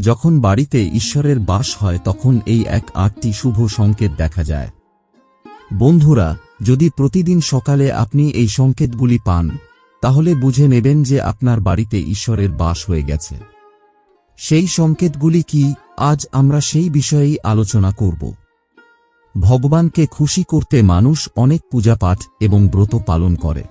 যখন বাড়িতে ঈশ্বরের বাস হয় তখন এই এক আটটি শুভ সংকেত দেখা যায়। বন্ধুরা, যদি প্রতিদিন সকালে আপনি এই সংকেতগুলি পান, তাহলে বুঝে নেবেন যে আপনার বাড়িতে ঈশ্বরের বাস হয়ে গেছে। সেই সংকেতগুলি কি, আজ আমরা সেই বিষয়েই আলোচনা করব। ভগবানকে খুশি করতে মানুষ অনেক পূজাপাঠ এবং ব্রত পালন করে।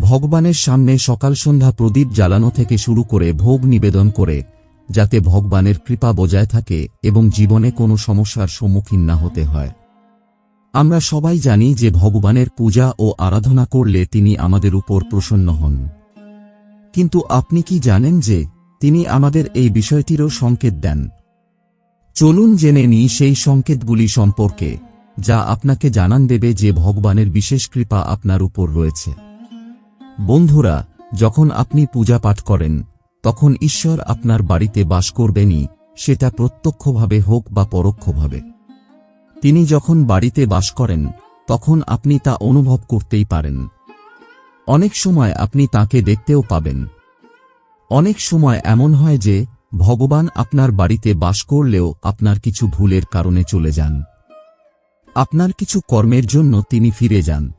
ভগবানের সামনে সকাল সন্ধ্যা প্রদীপ জ্বালানো থেকে শুরু করে ভোগ নিবেদন করে যাতে ভগবানের কৃপা বজায় থাকে এবং জীবনে কোনো সমস্যার সম্মুখীন না হতে হয়। আমরা সবাই জানি যে ভগবানের পূজা ও আরাধনা করলে তিনি আমাদের উপর প্রসন্ন হন। কিন্তু আপনি কি জানেন যে তিনি আমাদের এই বিষয়টিরও সংকেত দেন? চলুন জেনে নিই সেই সংকেতগুলি সম্পর্কে, যা আপনাকে জানান দেবে যে ভগবানের বিশেষ কৃপা আপনার উপর রয়েছে। বন্ধুরা, যখন আপনি পূজা পাঠ করেন তখন ঈশ্বর আপনার বাড়িতে বাস করবেনই, সেটা প্রত্যক্ষভাবে হোক বা পরোক্ষভাবে। তিনি যখন বাড়িতে বাস করেন, তখন আপনি তা অনুভব করতেই পারেন। অনেক সময় আপনি তাকে দেখতেও পাবেন। অনেক সময় এমন হয় যে, ভগবান আপনার বাড়িতে বাস করলেও আপনার কিছু ভুলের কারণে চলে যান। আপনার কিছু কর্মের জন্য তিনি ফিরে যান।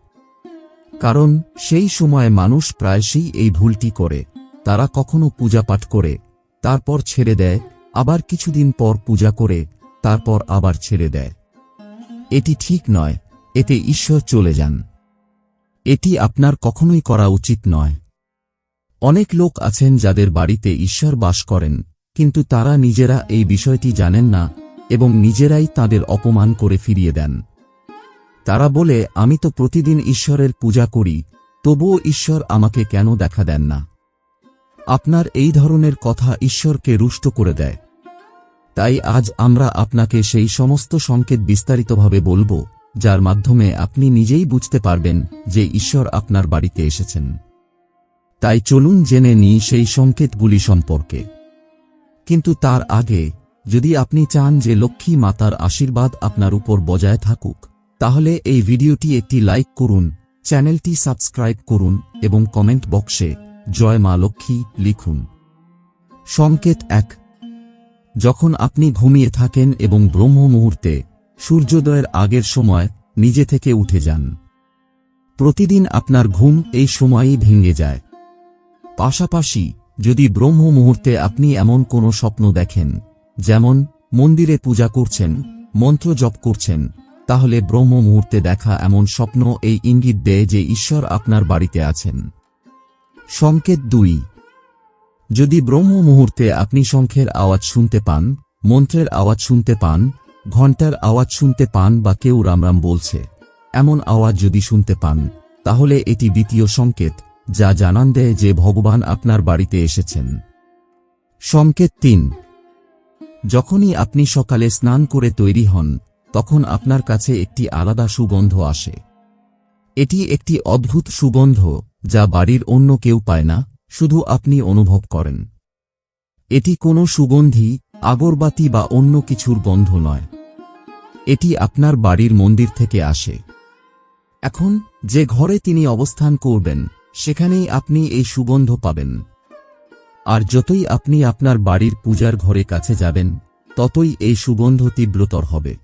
কারণ সেই সময় মানুষ প্রায়শই এই ভুলটি করে। তারা কখনো পূজা পাঠ করে, তারপর ছেড়ে দেয়, আবার কিছুদিন পর পূজা করে, তারপর আবার ছেড়ে দেয়। এটি ঠিক নয়, এতে ঈশ্বর চলে যান। এটি আপনার কখনোই করা উচিত নয়। অনেক লোক আছেন যাদের বাড়িতে ঈশ্বর বাস করেন, কিন্তু তারা নিজেরা এই বিষয়টি জানেন না এবং নিজেরাই তাদের অপমান করে ফিরিয়ে দেন। তারা বলে, আমি তো প্রতিদিন ঈশ্বরের পূজা করি, তবুও ঈশ্বর আমাকে কেন দেখা দেন না? আপনার এই ধরনের কথা ঈশ্বরকে রুষ্ট করে দেয়। তাই আজ আমরা আপনাকে সেই সমস্ত সংকেত বিস্তারিতভাবে বলব, যার মাধ্যমে আপনি নিজেই বুঝতে পারবেন যে ঈশ্বর আপনার বাড়িতে এসেছেন। তাই চলুন জেনে নিই সেই সংকেতগুলি সম্পর্কে। কিন্তু তার আগে, যদি আপনি চান যে লক্ষ্মী মাতার আশীর্বাদ আপনার উপর বজায় থাকুক, তাহলে এই ভিডিওটি একটি লাইক করুন, চ্যানেলটি সাবস্ক্রাইব করুন এবং কমেন্ট বক্সে জয় মা লক্ষ্মী লিখুন। সংকেত এক। যখন আপনি ঘুমিয়ে থাকেন এবং ব্রহ্ম মুহূর্তে সূর্যোদয়ের আগের সময় নিজে থেকে উঠে যান। প্রতিদিন আপনার ঘুম এই সময়েই ভেঙে যায়। পাশাপাশি যদি ব্রহ্ম মুহূর্তে আপনি এমন কোনো স্বপ্ন দেখেন, যেমন মন্দিরে পূজা করছেন, মন্ত্র জপ করছেন, তাহলে ব্রহ্ম মুহূর্তে দেখা এমন স্বপ্ন এই ইঙ্গিত দেয় যে ঈশ্বর আপনার বাড়িতে আছেন। সংকেত দুই। যদি ব্রহ্ম মুহূর্তে আপনি শঙ্খের আওয়াজ শুনতে পান, মন্ত্রের আওয়াজ শুনতে পান, ঘণ্টার আওয়াজ শুনতে পান বা কেউ রামরাম বলছে, এমন আওয়াজ যদি শুনতে পান, তাহলে এটি দ্বিতীয় সংকেত, যা জানান দেয় যে ভগবান আপনার বাড়িতে এসেছেন। সংকেত তিন। যখনই আপনি সকালে স্নান করে তৈরি হন, তখন আপনার কাছে একটি আলাদা সুগন্ধ আসে। এটি একটি অদ্ভুত সুগন্ধ। যা বাড়ির অন্য কেউ পায় না, শুধু আপনি অনুভব করেন। এটি কোনো সুগন্ধি, আগরবাতি বা অন্য কিছুর গন্ধ নয়। এটি আপনার বাড়ির মন্দির থেকে আসে। এখন, যে ঘরে তিনি অবস্থান করবেন, সেখানেই আপনি এই সুগন্ধ পাবেন। আর যতই আপনি আপনার বাড়ির পূজার ঘরে কাছে যাবেন, ততই এই সুগন্ধ তীব্রতর হবে।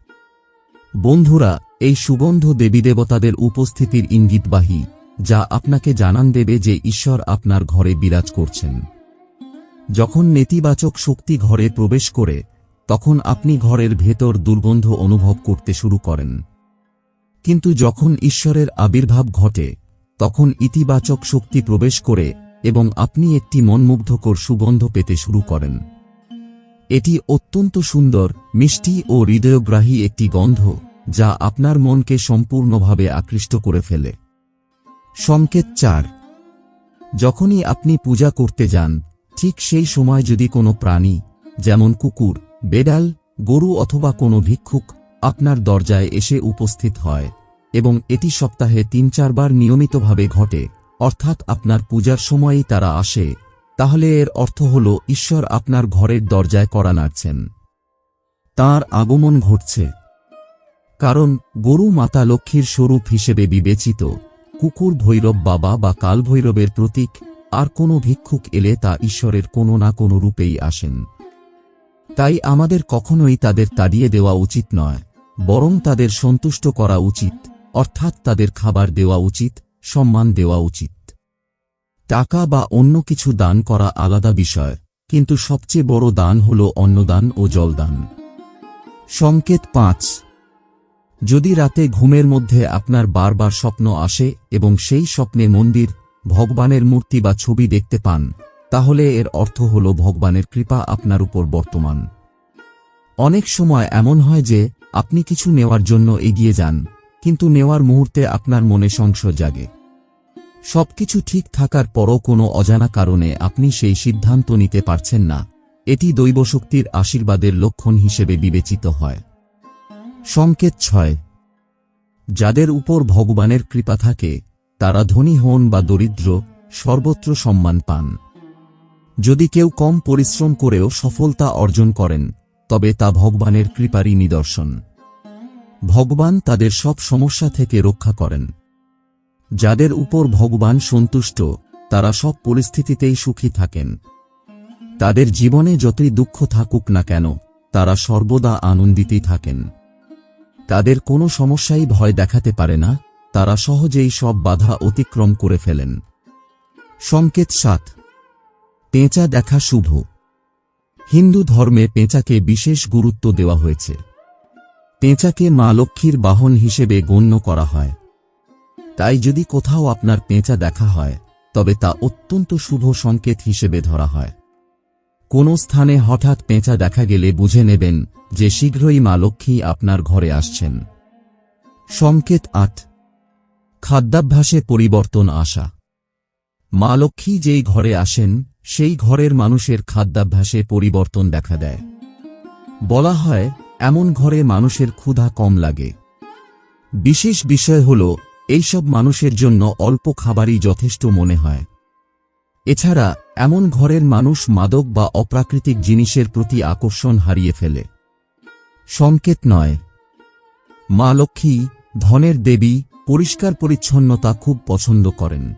বন্ধুরা, এই সুগন্ধ দেবীদেবতাদের উপস্থিতির ইঙ্গিতবাহী। যা আপনাকে জানান দেবে যে ঈশ্বর আপনার ঘরে বিরাজ করছেন। যখন নেতিবাচক শক্তি ঘরে প্রবেশ করে, তখন আপনি ঘরের ভেতর দুর্গন্ধ অনুভব করতে শুরু করেন। কিন্তু যখন ঈশ্বরের আবির্ভাব ঘটে, তখন ইতিবাচক শক্তি প্রবেশ করে এবং আপনি একটি মনমুগ্ধকর সুগন্ধ পেতে শুরু করেন। এটি অত্যন্ত সুন্দর, মিষ্টি ও হৃদয়গ্রাহী একটি গন্ধ যা আপনার মনকে সম্পূর্ণভাবে আকৃষ্ট করে ফেলে। সংকেত চার। যখনই আপনি পূজা করতে যান, ঠিক সেই সময় যদি কোনো প্রাণী, যেমন কুকুর, বেডাল, গরু অথবা কোনো ভিক্ষুক, আপনার দরজায় এসে উপস্থিত হয় এবং এটি সপ্তাহে তিন চারবার নিয়মিতভাবে ঘটে, অর্থাৎ আপনার পূজার সময়ই তারা আসে, তাহলে এর অর্থ হল ঈশ্বর আপনার ঘরের দরজায় করা নাড়ছেন। তাঁর আগমন ঘটছে। কারণ গরু মাতা লক্ষ্মীর স্বরূপ হিসেবে বিবেচিত। কুকুর ভৈরব বাবা বা কালভৈরবের প্রতীক, আর কোনো ভিক্ষুক এলে তা ঈশ্বরের কোনো না কোনো রূপেই আসেন। তাই আমাদের কখনোই তাদের তাড়িয়ে দেওয়া উচিত নয়, বরং তাদের সন্তুষ্ট করা উচিত, অর্থাৎ তাদের খাবার দেওয়া উচিত, সম্মান দেওয়া উচিত। টাকা বা অন্য কিছু দান করা আলাদা বিষয়, কিন্তু সবচেয়ে বড় দান হল অন্নদান ও জলদান। সংকেত পাঁচ। যদি রাতে ঘুমের মধ্যে আপনার বারবার স্বপ্ন আসে এবং সেই স্বপ্নে মন্দির, ভগবানের মূর্তি বা ছবি দেখতে পান, তাহলে এর অর্থ হল ভগবানের কৃপা আপনার উপর বর্তমান। অনেক সময় এমন হয় যে, আপনি কিছু নেওয়ার জন্য এগিয়ে যান, কিন্তু নেওয়ার মুহূর্তে আপনার মনে সংশয় জাগে। সবকিছু ঠিক থাকার পরও কোনো অজানা কারণে আপনি সেই সিদ্ধান্ত নিতে পারছেন না। এটি দৈবশক্তির আশীর্বাদের লক্ষণ হিসেবে বিবেচিত হয়। সংকেত ছয়। যাদের উপর ভগবানের কৃপা থাকে, তারা ধনী হন বা দরিদ্র, সর্বত্র সম্মান পান। যদি কেউ কম পরিশ্রম করেও সফলতা অর্জন করেন, তবে তা ভগবানের কৃপারই নিদর্শন। ভগবান তাদের সব সমস্যা থেকে রক্ষা করেন। যাদের উপর ভগবান সন্তুষ্ট, তারা সব পরিস্থিতিতেই সুখী থাকেন। তাদের জীবনে যতই দুঃখ থাকুক না কেন, তারা সর্বদা আনন্দিতই থাকেন। তাদের কোনো সমস্যাই ভয় দেখাতে পারে না, তারা সহজেই সব বাধা অতিক্রম করে ফেলেন। সংকেত সাত। পেঁচা দেখা শুভ। হিন্দু ধর্মে পেঁচাকে বিশেষ গুরুত্ব দেওয়া হয়েছে। পেঁচাকে মা লক্ষ্মীর বাহন হিসেবে গণ্য করা হয়। তাই যদি কোথাও আপনার পেঁচা দেখা হয়, তবে তা অত্যন্ত শুভ সংকেত হিসেবে ধরা হয়। কোনো স্থানে হঠাৎ পেঁচা দেখা গেলে বুঝে নেবেন যে শীঘ্রই মা লক্ষ্মী আপনার ঘরে আসছেন। সংকেত আট। খাদ্যাভ্যাসে পরিবর্তন আসা মা লক্ষ্মী যেই ঘরে আসেন, সেই ঘরের মানুষের খাদ্যাভ্যাসে পরিবর্তন দেখা দেয়। বলা হয়, এমন ঘরে মানুষের ক্ষুধা কম লাগে। বিশেষ বিষয় হল, এইসব মানুষের জন্য অল্প খাবারই যথেষ্ট মনে হয়। এছাড়া, এমন ঘরের মানুষ মাদক বা অপ্রাকৃতিক জিনিসের প্রতি আকর্ষণ হারিয়ে ফেলে। সংকেত নয়। মা লক্ষ্মী, ধনের দেবী, পরিষ্কার পরিচ্ছন্নতা খুব পছন্দ করেন।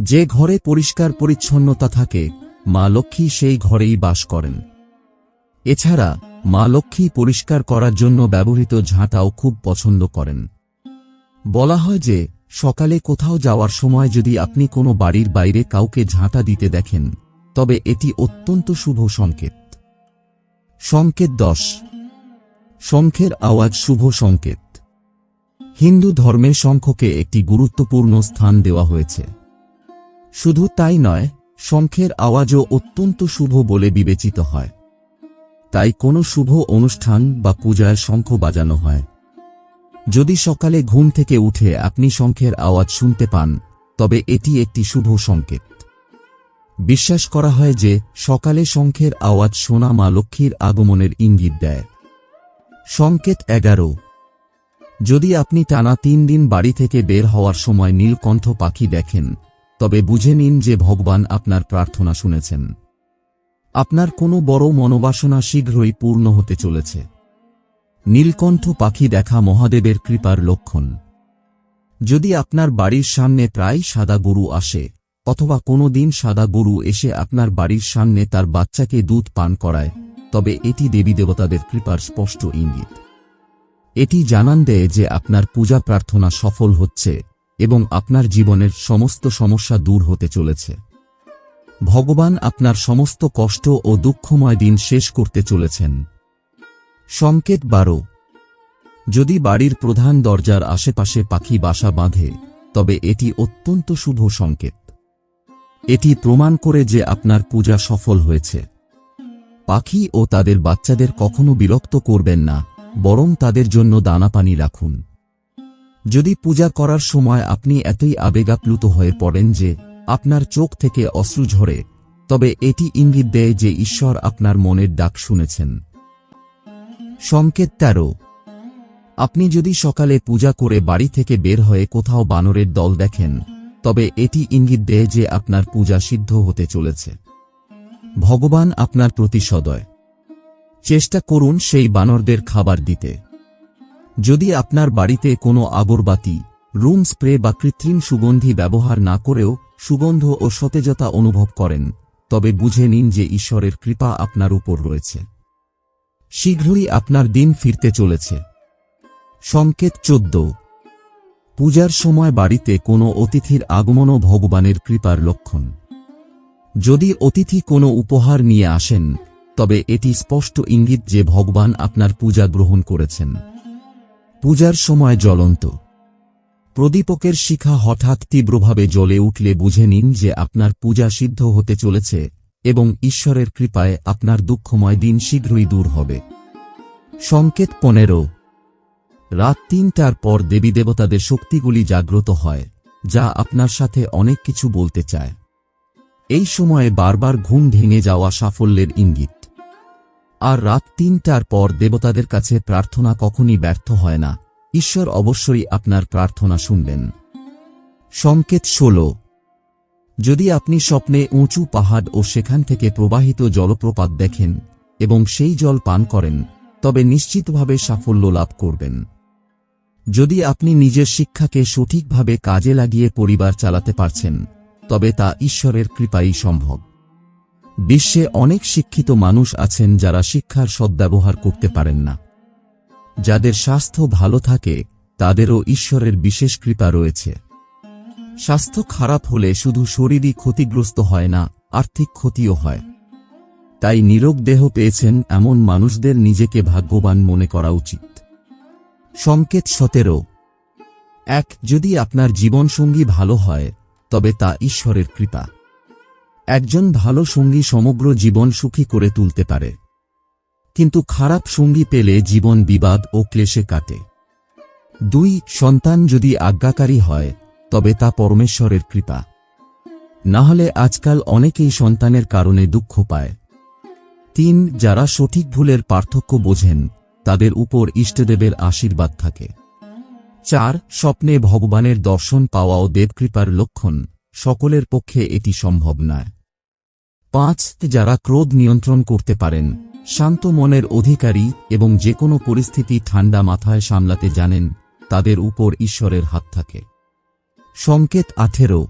যে ঘরে পরিষ্কার পরিচ্ছন্নতা থাকে, মা লক্ষ্মী সেই ঘরেই বাস করেন। এছাড়া, মা লক্ষ্মী পরিষ্কার করার জন্য ব্যবহৃত ঝাঁটাও খুব পছন্দ করেন। বলা হয় যে সকালে কোথাও যাওয়ার সময় যদি আপনি কোনো বাড়ির বাইরে কাউকে ঝাঁটা দিতে দেখেন, তবে এটি অত্যন্ত শুভ সংকেত। সংকেত দশ। শঙ্খের আওয়াজ শুভ সংকেত। হিন্দু ধর্মে শঙ্খকে একটি গুরুত্বপূর্ণ স্থান দেওয়া হয়েছে। শুধু তাই নয় শঙ্খের আওয়াজও অত্যন্ত শুভ বলে বিবেচিত হয়। তাই কোনো শুভ অনুষ্ঠান বা পূজায় শঙ্খ বাজানো হয়। যদি সকালে ঘুম থেকে উঠে আপনি শঙ্খের আওয়াজ শুনতে পান, তবে এটি একটি শুভ সংকেত। বিশ্বাস করা হয় যে সকালে শঙ্খের আওয়াজ সোনা মা লক্ষ্মীর আগমনের ইঙ্গিত দেয়। সংকেত এগারো। যদি আপনি টানা তিন দিন বাড়ি থেকে বের হওয়ার সময় নীলকণ্ঠ পাখি দেখেন, তবে বুঝে নিন যে ভগবান আপনার প্রার্থনা শুনেছেন। আপনার কোনো বড় মনোবাসনা শীঘ্রই পূর্ণ হতে চলেছে। নীলকণ্ঠ পাখি দেখা মহাদেবের কৃপার লক্ষণ। যদি আপনার বাড়ির সামনে প্রায় সাদা গরু আসে, অথবা কোনো দিন সাদা গরু এসে আপনার বাড়ির সামনে তার বাচ্চাকে দুধ পান করায়, তবে এটি দেবী দেবতাদের কৃপার স্পষ্ট ইঙ্গিত। এটি জানান দেয় যে আপনার পূজা প্রার্থনা সফল হচ্ছে এবং আপনার জীবনের সমস্ত সমস্যা দূর হতে চলেছে। ভগবান আপনার সমস্ত কষ্ট ও দুঃখময় দিন শেষ করতে চলেছেন। সংকেত বারো। যদি বাড়ির প্রধান দরজার আশেপাশে পাখি বাসা বাঁধে, তবে এটি অত্যন্ত শুভ সংকেত। এটি প্রমাণ করে যে আপনার পূজা সফল হয়েছে। পাখি ও তাদের বাচ্চাদের কখনো বিরক্ত করবেন না, বরং তাদের জন্য দানা পানি রাখুন। যদি পূজা করার সময় আপনি এতই আবেগাপ্লুত হয়ে পড়েন যে আপনার চোখ থেকে অশ্রু ঝরে, তবে এটি ইঙ্গিত দেয় যে ঈশ্বর আপনার মনের ডাক শুনেছেন। সংকেত তেরো। আপনি যদি সকালে পূজা করে বাড়ি থেকে বের হয়ে কোথাও বানরের দল দেখেন, তবে এটি ইঙ্গিত দেয় যে আপনার পূজা সিদ্ধ হতে চলেছে। ভগবান আপনার প্রতি সদয়। চেষ্টা করুন সেই বানরদের খাবার দিতে। যদি আপনার বাড়িতে কোনো আগরবাতি, রুম স্প্রে বা কৃত্রিম সুগন্ধি ব্যবহার না করেও সুগন্ধ ও সতেজতা অনুভব করেন, তবে বুঝে নিন যে ঈশ্বরের কৃপা আপনার উপর রয়েছে। শীঘ্রই আপনার দিন ফিরতে চলেছে। সংকেত চোদ্দ। পূজার সময় বাড়িতে কোনো অতিথির আগমনও ভগবানের কৃপার লক্ষণ। যদি অতিথি কোনো উপহার নিয়ে আসেন, তবে এটি স্পষ্ট ইঙ্গিত যে ভগবান আপনার পূজা গ্রহণ করেছেন। পূজার সময় জ্বলন্ত। প্রদীপকের শিখা হঠাৎ তীব্রভাবে জ্বলে উঠলে বুঝে নিন যে আপনার পূজা সিদ্ধ হতে চলেছে। এবং ঈশ্বরের কৃপায় আপনার দুঃখময় দিন শীঘ্রই দূর হবে। সংকেত পনেরো। রাত তিনটার পর দেবী দেবতাদের শক্তিগুলি জাগ্রত হয়, যা আপনার সাথে অনেক কিছু বলতে চায়। এই সময়ে বারবার ঘুম ভেঙে যাওয়া সাফল্যের ইঙ্গিত। আর রাত তিনটার পর দেবতাদের কাছে প্রার্থনা কখনই ব্যর্থ হয় না। ঈশ্বর অবশ্যই আপনার প্রার্থনা শুনবেন। সংকেত ষোল। যদি আপনি স্বপ্নে উঁচু পাহাড় ও সেখান থেকে প্রবাহিত জলপ্রপাত দেখেন এবং সেই জল পান করেন, তবে নিশ্চিতভাবে সাফল্য লাভ করবেন। যদি আপনি নিজের শিক্ষাকে সঠিকভাবে কাজে লাগিয়ে পরিবার চালাতে পারছেন, তবে তা ঈশ্বরের কৃপাই সম্ভব। বিশ্বে অনেক শিক্ষিত মানুষ আছেন যারা শিক্ষার সদ্ব্যবহার করতে পারেন না। যাদের স্বাস্থ্য ভালো থাকে, তাদেরও ঈশ্বরের বিশেষ কৃপা রয়েছে। স্বাস্থ্য খারাপ হলে শুধু শরীরই ক্ষতিগ্রস্ত হয় না, আর্থিক ক্ষতিও হয়। তাই নিরোগ দেহ পেয়েছেন এমন মানুষদের নিজেকে ভাগ্যবান মনে করা উচিত। সংকেত সতেরো। এক, যদি আপনার জীবনসঙ্গী ভালো হয়, তবে তা ঈশ্বরের কৃপা। একজন ভালো সঙ্গী সমগ্র জীবন সুখী করে তুলতে পারে। কিন্তু খারাপ সঙ্গী পেলে জীবন বিবাদ ও ক্লেশে কাটে। দুই, সন্তান যদি আজ্ঞাকারী হয় তবে তা পরমেশ্বরের কৃপা। না হলে আজকাল অনেকেই সন্তানের কারণে দুঃখ পায়। তিন, যারা সঠিক ভুলের পার্থক্য বোঝেন, তাদের উপর ইষ্টদেবের আশীর্বাদ থাকে। চার, স্বপ্নে ভগবানের দর্শন পাওয়াও দেবকৃপার লক্ষণ, সকলের পক্ষে এটি সম্ভব নয়। পাঁচ, যারা ক্রোধ নিয়ন্ত্রণ করতে পারেন, শান্ত মনের অধিকারী এবং যে কোনো পরিস্থিতি ঠান্ডা মাথায় সামলাতে জানেন, তাদের উপর ঈশ্বরের হাত থাকে। সংকেত আঠেরো।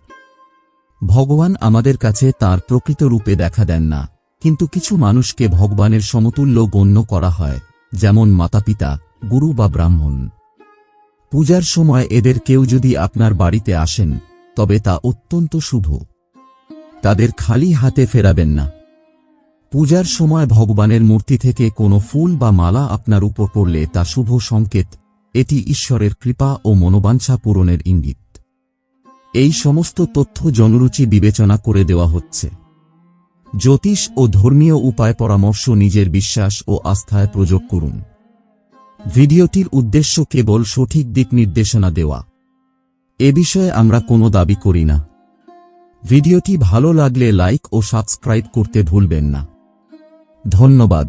ভগবান আমাদের কাছে তার প্রকৃত রূপে দেখা দেন না, কিন্তু কিছু মানুষকে ভগবানের সমতুল্য গণ্য করা হয়, যেমন মাতাপিতা, গুরু বা ব্রাহ্মণ। পূজার সময় এদের কেউ যদি আপনার বাড়িতে আসেন, তবে তা অত্যন্ত শুভ। তাদের খালি হাতে ফেরাবেন না। পূজার সময় ভগবানের মূর্তি থেকে কোনো ফুল বা মালা আপনার উপর পড়লে তা শুভ সংকেত, এটি ঈশ্বরের কৃপা ও মনোবাঞ্ছা পূরণের ইঙ্গিত। এই সমস্ত তথ্য জনরুচি বিবেচনা করে দেওয়া হচ্ছে। জ্যোতিষ ও ধর্মীয় উপায় পরামর্শ নিজের বিশ্বাস ও আস্থায় প্রয়োগ করুন। ভিডিওটির উদ্দেশ্য কেবল সঠিক দিক নির্দেশনা দেওয়া। এ বিষয়ে আমরা কোনো দাবি করি না। ভিডিওটি ভালো লাগলে লাইক ও সাবস্ক্রাইব করতে ভুলবেন না। ধন্যবাদ।